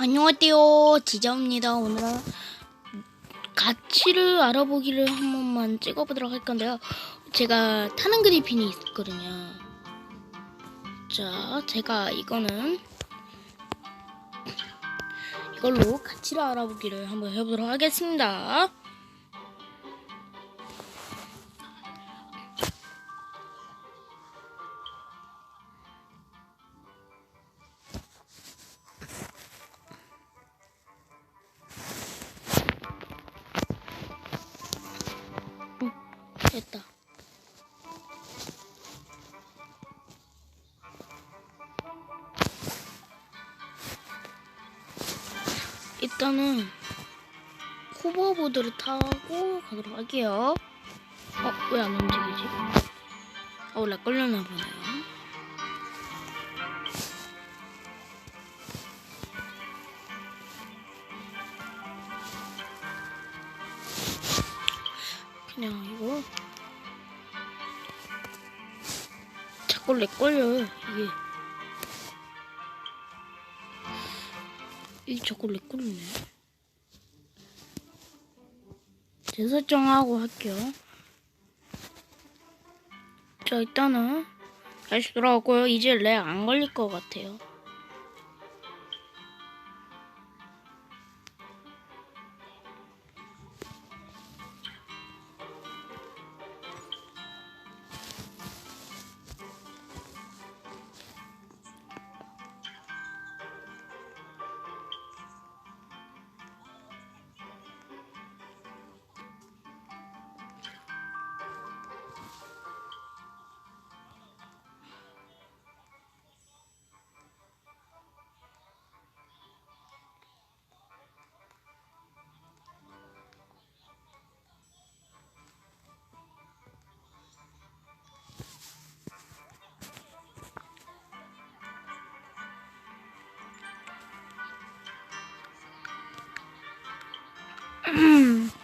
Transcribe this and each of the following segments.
안녕하세요. 지자입니다. 오늘은 가치를 알아보기를 한 번만 찍어보도록 할 건데요. 제가 타는 그리핀이 있거든요. 자 제가 이거는 이걸로 가치를 알아보기를 한번 해보도록 하겠습니다 됐다 일단은 호버보드를 타고 가도록 할게요. 어, 왜 안 움직이지? 어, 렉 걸렸나 보네요. 그냥 이거 자꾸 렉 걸려요, 이게. 이 자꾸 렉 걸리네. 재설정하고 할게요. 자, 일단은 다시 돌아오고요. 이제 렉 안 걸릴 것 같아요.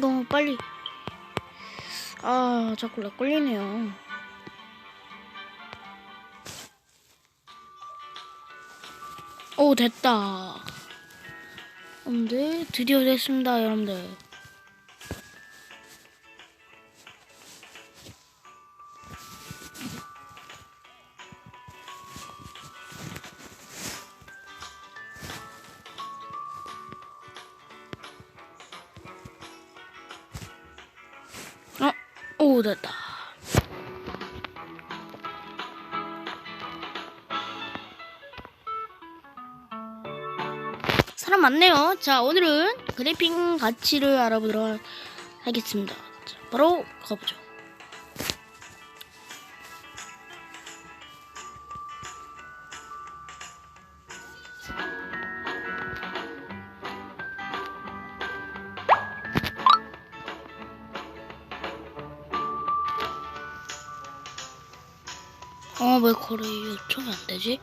너무 빨리. 아, 자꾸 렉 걸리네요. 오, 됐다. 여러분들, 드디어 됐습니다, 여러분들. 오, 됐다. 사람 많네요. 자, 오늘은 그래핑 가치를 알아보도록 하겠습니다. 자, 바로 가보죠. 어, 왜 거래 요청이 안 되지?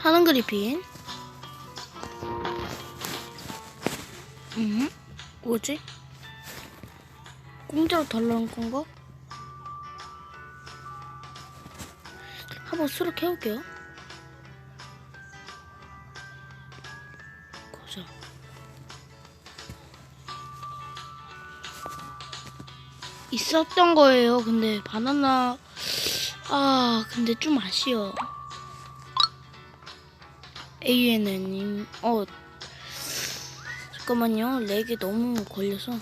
하는 그리핀. 음? 뭐지? 공짜로 달라는 건가? 한번 수락해 볼게요. 고자. 있었던 거예요. 근데 바나나 아 근데 좀 아쉬워. ANN님 어 잠깐만요. 렉이 너무 걸려서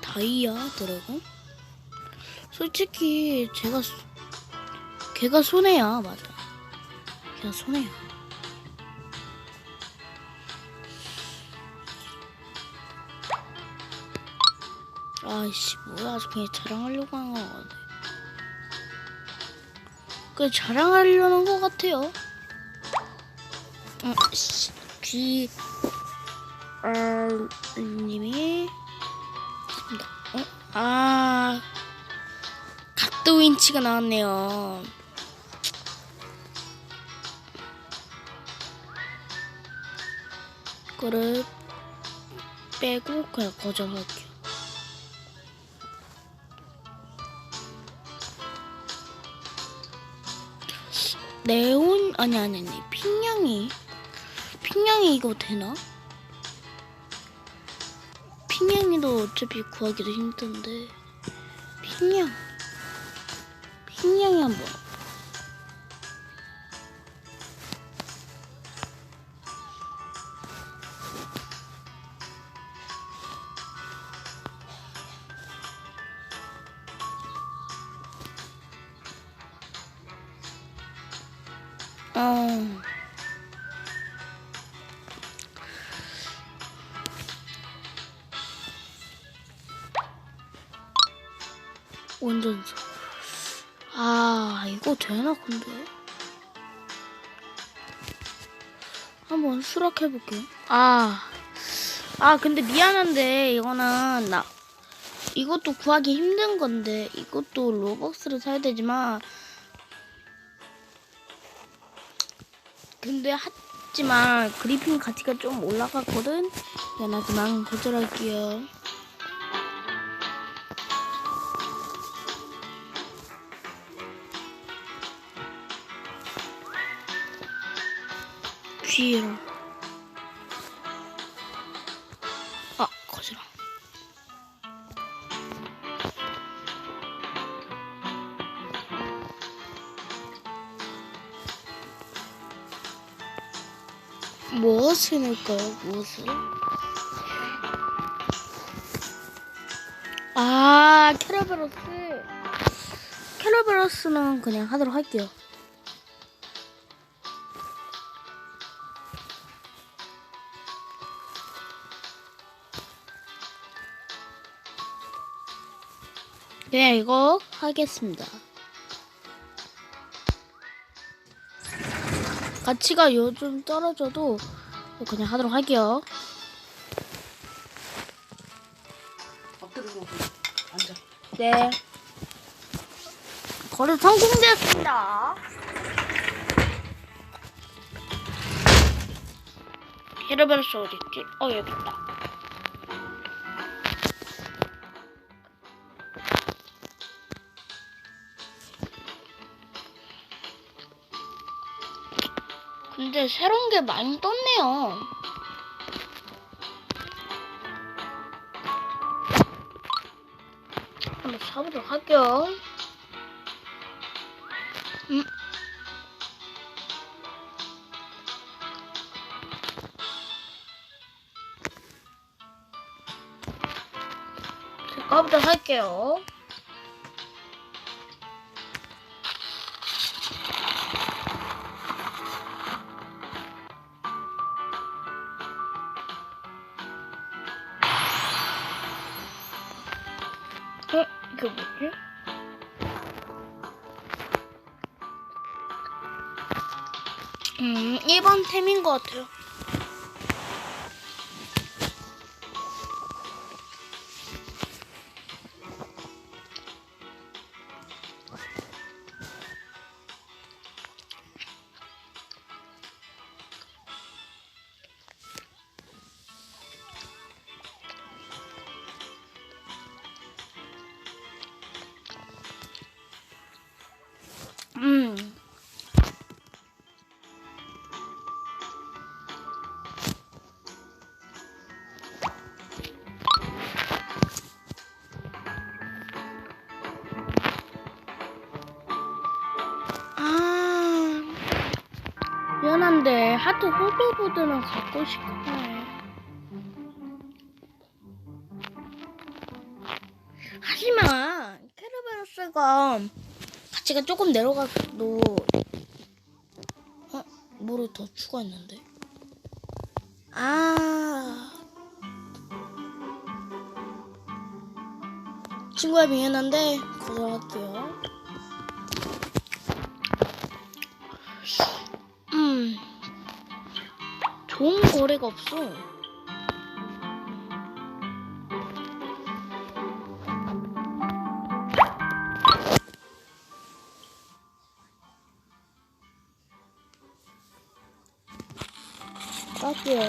다이아 드래곤? 솔직히 제가 소- 걔가 손해야 맞아. 걔가 손해야. 아이씨 뭐야. 그냥 자랑하려고 하는 거 같아. 그 자랑하려는 것 같아요. 음, 씨, 귀, 어, 님이, 어? 아, 갓도 윈치가 나왔네요. 거를 빼고 그냥 거절할게요. 네온 아니 아니 아니 핑냥이 핑냥이 이거 되나? 핑냥이도 어차피 구하기도 힘든데 핑냥 핑냥이 한번 원전소 아 이거 되나 근데? 한번 수락해볼게. 아, 아 근데 미안한데 이거는 나 이것도 구하기 힘든 건데 이것도 로벅스를 사야 되지만 근데 하지만 그리핀 가치가 좀 올라갔거든? 미안하지만 거절할게요 귀여워. 아, 거지라. 무엇을 넣을까요? 무엇을? 아, 캐러베로스. 캐러베로스는 그냥 하도록 할게요. 그냥 이거 하겠습니다. 가치가 요즘 떨어져도 그냥 하도록 할게요. 앉아. 네. 거래 성공되었습니다. 헤르베르스 어딨지? 어, 여기 있다. 근데 새로운 게 많이 떴네요. 한번 사보도록 할게요. 음. 제거부터 할게요. 음, 1번 템인 것 같아요. 하트 호버보드는 갖고 싶어요. 하지만 캐러베러스가 가치가 조금 내려가도 어? 뭐를 더 추가했는데? 아 친구야 미안한데 거절할게요 거래가 없어. 딱이요.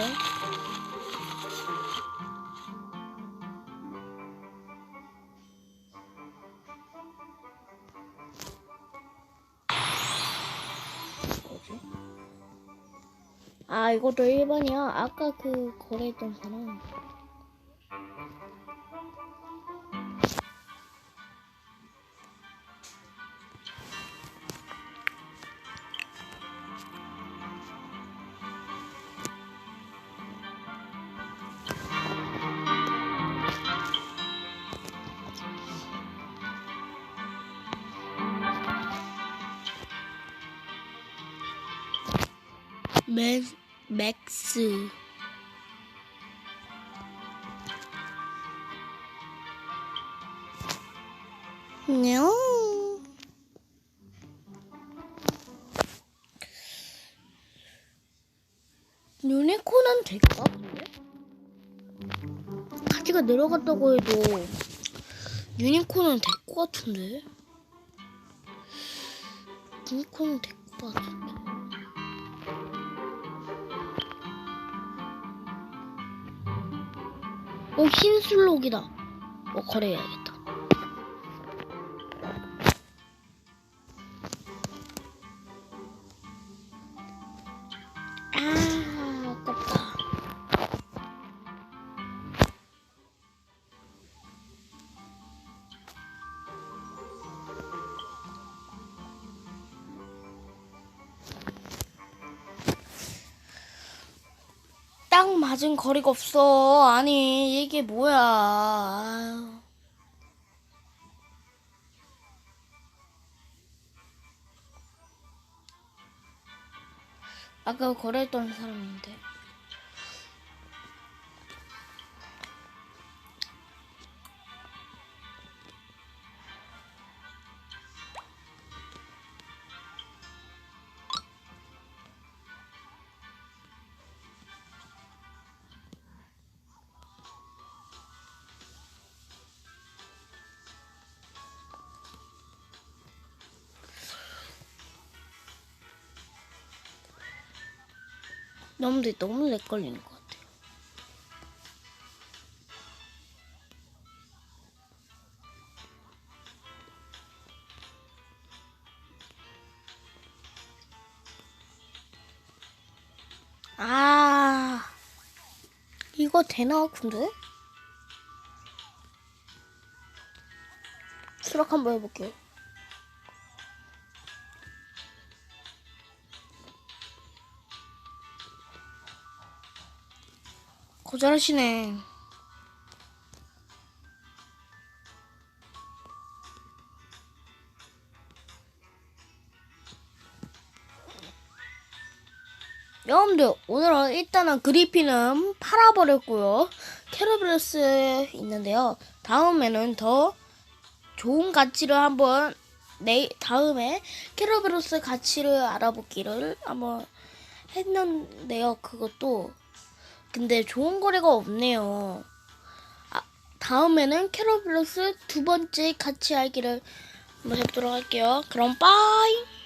뭐지? 아 이것도 1번이야? 아까 그 거래했던 사람 맥, 맥스. 냥 유니콘은 될까? 가치가 내려갔다고 해도 유니콘은 될 것 같은데? 유니콘은 될 것 같은데 오, 흰 술록이다. 어, 거래해야겠다. 딱 맞은 거리가 없어. 아니, 이게 뭐야. 아유. 아까 거래했던 사람인데. 너무, 너무 렉 걸리는 것 같아요. 아, 이거 되나, 근데? 수락 한번 해볼게요. 거절하시네. 여러분들 오늘은 일단은 그리핀은 팔아버렸고요. 캐러브러스 있는데요. 다음에는 더 좋은 가치를 한번 내 다음에 캐러브러스 가치를 알아보기를 한번 했는데요. 그것도 근데 좋은 거래가 없네요. 아, 다음에는 캐러블러스 두 번째 같이 알기를 한번 해보도록 할게요. 그럼 빠이!